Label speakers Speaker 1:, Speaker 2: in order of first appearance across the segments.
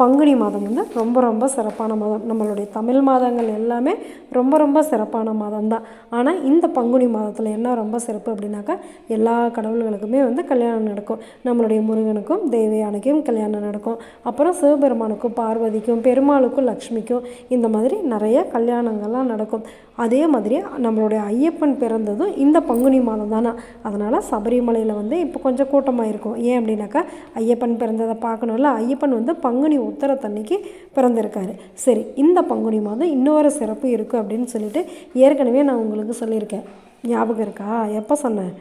Speaker 1: பங்குனி மாதம் வந்து ரொம்ப ரொம்ப சிறப்பான மாதம். நம்மளுடைய தமிழ் மாதங்கள் எல்லாமே ரொம்ப ரொம்ப சிறப்பான மாதம் தான் ஆனால் இந்த பங்குனி மாதத்தில் என்ன ரொம்ப சிறப்பு அப்படின்னாக்கா எல்லா கடவுள்களுக்குமே வந்து கல்யாணம் நடக்கும். நம்மளுடைய முருகனுக்கும் தேவயானைக்கும் கல்யாணம் நடக்கும். அப்புறம் சிவபெருமானுக்கும் பார்வதிக்கும் பெருமாளுக்கும் லக்ஷ்மிக்கும் இந்த மாதிரி நிறைய கல்யாணங்கள்லாம் நடக்கும். அதே மாதிரி நம்மளுடைய ஐயப்பன் பிறந்ததும் இந்த பங்குனி மாதம் தானே அதனால் சபரிமலையில் வந்து இப்போ கொஞ்சம் கூட்டமாக இருக்கும். ஏன் அப்படின்னாக்கா ஐயப்பன் பிறந்ததை பார்க்கணும்ல ஐயப்பன் வந்து பங்குனி உத்தரத்தன்னைக்கு பிறந்திருக்காரு. சரி இந்த பங்குனி மாதம் இன்னொரு சிறப்பு இருக்குது அப்படின்னு சொல்லிட்டு ஏற்கனவே நான் உங்களுக்கு சொல்லியிருக்கேன். ஞாபகம் இருக்கா? எப்போ சொன்னேன்?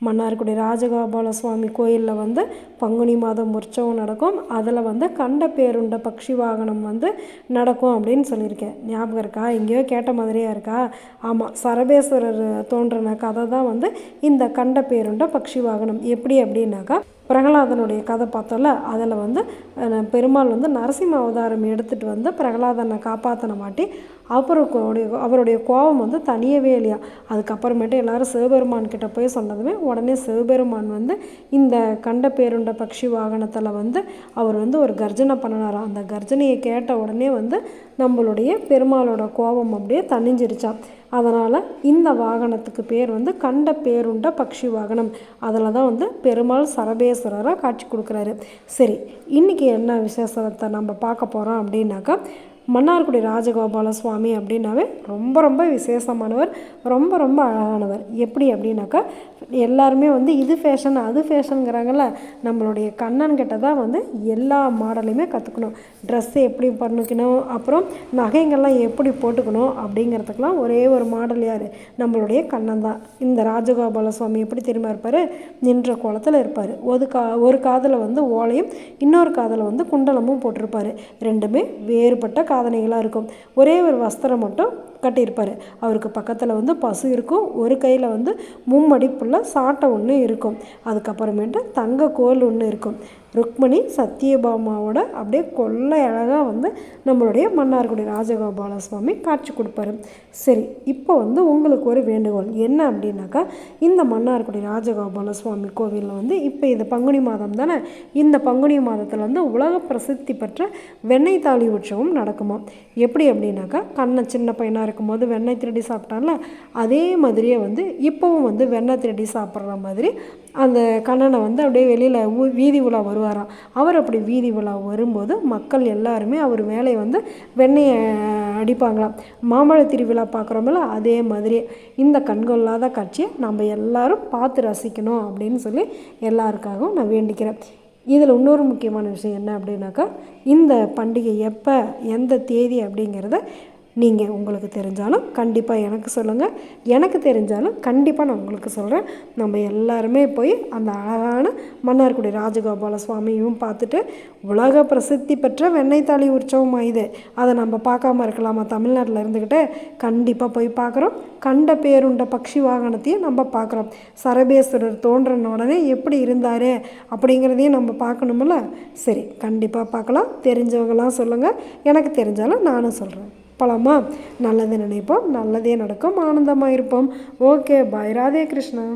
Speaker 1: மன்னார்குடி ராஜகோபால சுவாமி கோயிலில் வந்து பங்குனி மாதம் உற்சவம் நடக்கும். அதில் வந்து கண்ட பேருண்ட பக்ஷி வாகனம் வந்து நடக்கும் அப்படின்னு சொல்லியிருக்கேன். ஞாபகம் இருக்கா? எங்கேயோ கேட்ட மாதிரியா இருக்கா? ஆமாம் சரபேஸ்வரர் தோன்றின கதை தான் வந்து இந்த கண்ட பேருண்ட பக்ஷி வாகனம். எப்படி அப்படின்னாக்கா பிரகலாதனுடைய கதை பார்த்தோம்ல அதில் வந்து பெருமாள் வந்து நரசிம்ம அவதாரம் எடுத்துகிட்டு வந்து பிரகலாதனை காப்பாற்றின மாட்டி அவருடைய அவருடைய கோபம் வந்து தனியவே இல்லையா? அதுக்கப்புறமேட்டு எல்லாரும் சிவபெருமான் கிட்ட போய் சொன்னதுமே உடனே சிவபெருமான் வந்து இந்த கண்ட பேருண்ட பக்ஷி வாகனத்தில் வந்து அவர் வந்து ஒரு கர்ஜனை பண்ணினாராம் அந்த கர்ஜனையை கேட்ட உடனே வந்து நம்மளுடைய பெருமாளோட கோபம் அப்படியே தணிஞ்சிருச்சாம் அதனால் இந்த வாகனத்துக்கு பேர் வந்து கண்ட பேருண்ட பக்ஷி வாகனம். அதில் தான் வந்து பெருமாள் சரபேஸ்வரராக காட்சி கொடுக்குறாரு. சரி இன்றைக்கி என்ன விசேஷத்தை நம்ம பார்க்க போகிறோம் அப்படின்னாக்கா மன்னார்குடி ராஜகோபால சுவாமி அப்படின்னாவே ரொம்ப ரொம்ப விசேஷமானவர் ரொம்ப ரொம்ப அழகானவர். எப்படி அப்படின்னாக்கா எல்லாருமே வந்து இது ஃபேஷன் அது ஃபேஷனுங்கிறாங்கல்ல நம்மளுடைய கண்ணன்கிட்ட தான் வந்து எல்லா மாடலையுமே கற்றுக்கணும் ட்ரெஸ்ஸு எப்படி பண்ணிக்கணும் அப்புறம் நகைங்கள்லாம் எப்படி போட்டுக்கணும் அப்படிங்கிறதுக்கெலாம் ஒரே ஒரு மாடல் யார்? நம்மளுடைய கண்ணன் தான். இந்த ராஜகோபால சுவாமி எப்படி தெரியுமா இருப்பார்? நின்ற குளத்தில் இருப்பார். ஒரு கா ஒரு காதில் வந்து ஓலையும் இன்னொரு காதில் வந்து குண்டலமும் போட்டிருப்பார். ரெண்டுமே வேறுபட்ட சாதனைகளாக இருக்கும். ஒரே ஒரு வஸ்திரம் மட்டும் கட்டியிருப்பார். அவருக்கு பக்கத்தில் வந்து பசு இருக்கும். ஒரு கையில் வந்து மும்மடிப்புள்ள சாட்டை ஒன்று இருக்கும். அதுக்கப்புறமேட்டு தங்க கோல் ஒன்று இருக்கும். ருக்மணி சத்யபாமாவோட அப்படியே கொள்ளை அழகாக வந்து நம்மளுடைய மன்னார்குடி ராஜகோபால சுவாமி காட்சி கொடுப்பாரு. சரி இப்போ வந்து உங்களுக்கு ஒரு வேண்டுகோள். என்ன அப்படின்னாக்கா இந்த மன்னார்குடி ராஜகோபால சுவாமி கோவிலில் வந்து இப்போ இது பங்குனி மாதம் தானே? இந்த பங்குனி மாதத்தில் வந்து உலக பிரசித்தி பெற்ற வெண்ணெய் தாலி உற்சவம் நடக்குமா? எப்படி அப்படின்னாக்கா கண்ணை சின்ன பையனாக இருக்கும்போது வெண்ணெய் திருடி சாப்பிட்டான்ல அதே மாதிரியே வந்து இப்போவும் வந்து வெண்ணெய் திருடி சாப்பிட்ற மாதிரி அந்த கண்ணனை வந்து அப்படியே வெளியில் வீதி உலா வருவாராம். அவர் அப்படி வீதி உலா வரும்போது மக்கள் எல்லாருமே அவர் மேலே வந்து வெண்ணெயை அடிப்பாங்களாம். மாம்பழ திருவிழா பார்க்குறோம்ல அதே மாதிரி. இந்த கண்கொள்ளாத காட்சியை நம்ம எல்லாரும் பார்த்து ரசிக்கணும் அப்படின்னு சொல்லி எல்லாருக்காகவும் நான் வேண்டிக்கிறேன். இதில் இன்னொரு முக்கியமான விஷயம் என்ன அப்படின்னாக்கா இந்த பண்டிகை எப்போ எந்த தேதி அப்படிங்கிறத நீங்கள் உங்களுக்கு தெரிஞ்சாலும் கண்டிப்பாக எனக்கு சொல்லுங்கள் எனக்கு தெரிஞ்சாலும் கண்டிப்பாக நான் உங்களுக்கு சொல்கிறேன் நம்ம எல்லாருமே போய் அந்த அழகான மன்னார்குடி ராஜகோபால சுவாமியும் பார்த்துட்டு உலக பிரசித்தி பெற்ற வெண்ணெய் தாலி உற்சவம் இது அதை நம்ம பார்க்காம இருக்கலாமா? தமிழ்நாட்டில் இருந்துக்கிட்டு கண்டிப்பாக போய் பார்க்குறோம். கண்ட பேருண்ட பக்ஷி வாகனத்தையும் நம்ம பார்க்குறோம். சரபேஸ்வரர் தோன்றன உடனே எப்படி இருந்தார் அப்படிங்கிறதையும் நம்ம பார்க்கணுமில்ல சரி கண்டிப்பாக பார்க்கலாம். தெரிஞ்சவங்களாம் சொல்லுங்கள் எனக்கு தெரிஞ்சாலும் நானும் சொல்கிறேன் பழமா? நல்லது நினைப்போம் நல்லதே நடக்கும் ஆனந்தமாக இருப்போம் ஓகே பாய். ராதே கிருஷ்ணா.